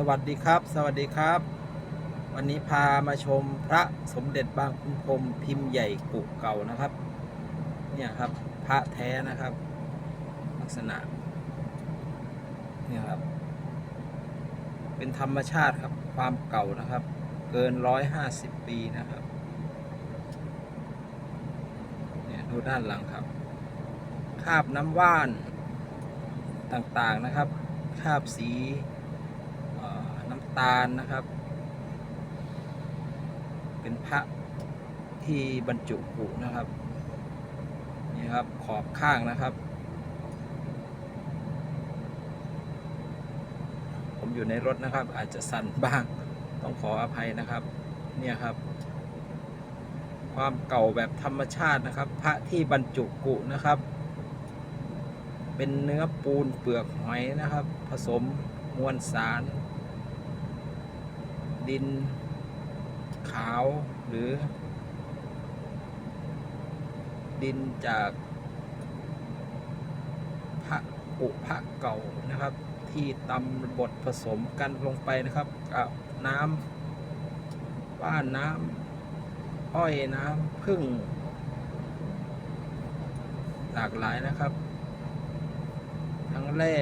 สวัสดีครับ สวัสดีครับ วันนี้พามาชมพระสมเด็จบางคุณพรมพิมพ์ใหญ่กุเก่านะครับ เนี่ยครับพระแท้นะครับ ลักษณะเนี่ยครับ เป็นธรรมชาติครับความเก่านะครับ เกินร้อยห้าสิบปีนะครับ เนี่ยดูด้านหลังครับ คาบน้ำว่านต่างๆนะครับ คาบสี ตาลนะครับ เป็นพระที่บรรจุกุนะครับ นี่ครับขอบข้างนะครับ ผมอยู่ในรถนะครับ อาจจะสั่นบ้างต้องขออภัยนะครับ เนี่ยครับ ความเก่าแบบธรรมชาตินะครับ พระที่บรรจุกุนะครับ เป็นเนื้อปูนเปลือกหอยนะครับ ผสมมวลสาร ดินขาวหรือ ดินจากพระปุพระเก่านะครับ ที่ตำบดผสมกันลงไปนะครับกับน้ำว่านน้ำอ้อยน้ำพึ่ง หลากหลายนะครับ ทั้งแร่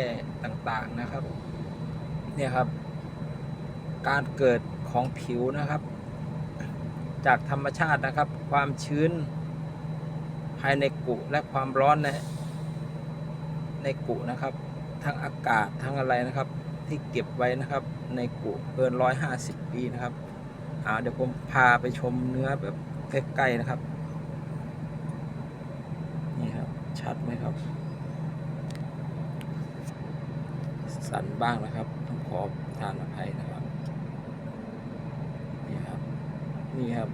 ต่างๆนะครับ เนี่ยครับ การเกิด ของผิวนะครับ จากธรรมชาตินะครับ ความชื้น ภายในกุและความร้อนในในกุนะครับ ทั้งอากาศทั้งอะไรนะครับ ที่เก็บไว้นะครับ ในกุเกินร้อยห้าสิบปีนะครับอ่าเดี๋ยวผมพาไปชมเนื้อแบบใกล้ๆนะครับนี่ครับชัดไหมครับสั่นบ้างนะครับ ต้องขอทานอภัยนะครับ นี่ครับ นี่ครับ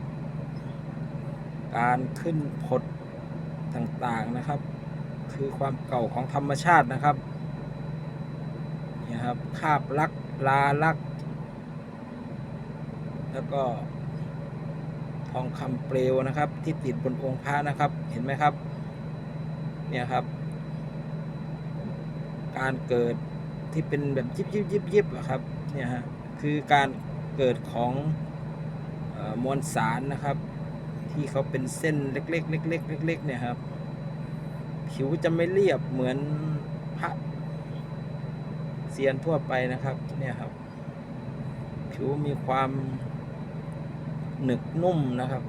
การขึ้นผดต่างๆนะครับ คือความเก่าของธรรมชาตินะครับนี่ครับคาบลักลาลัก แล้วก็ทองคำเปลวนะครับ ที่ติดบนองค์พระนะครับ เห็นไหมครับ เนี่ยครับ การเกิดที่เป็นแบบยิบยิบยิบยิบอะครับ เนี่ยฮะ คือการเกิดของ มวลสารนะครับ ที่เขาเป็นเส้นเล็กๆเล็กๆเล็กๆเนี่ยครับ ผิวจะไม่เรียบเหมือนพระเซียนทั่วไปนะครับเนี่ยครับ ผิวมีความหนึบนุ่มนะครับ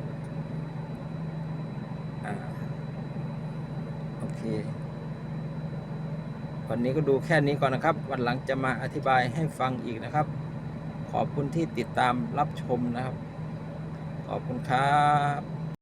อ่าโอเควันนี้ก็ดูแค่นี้ก่อนนะครับ วันหลังจะมาอธิบายให้ฟังอีกนะครับ ขอบคุณที่ติดตามรับชมนะครับ ขอบคุณครับ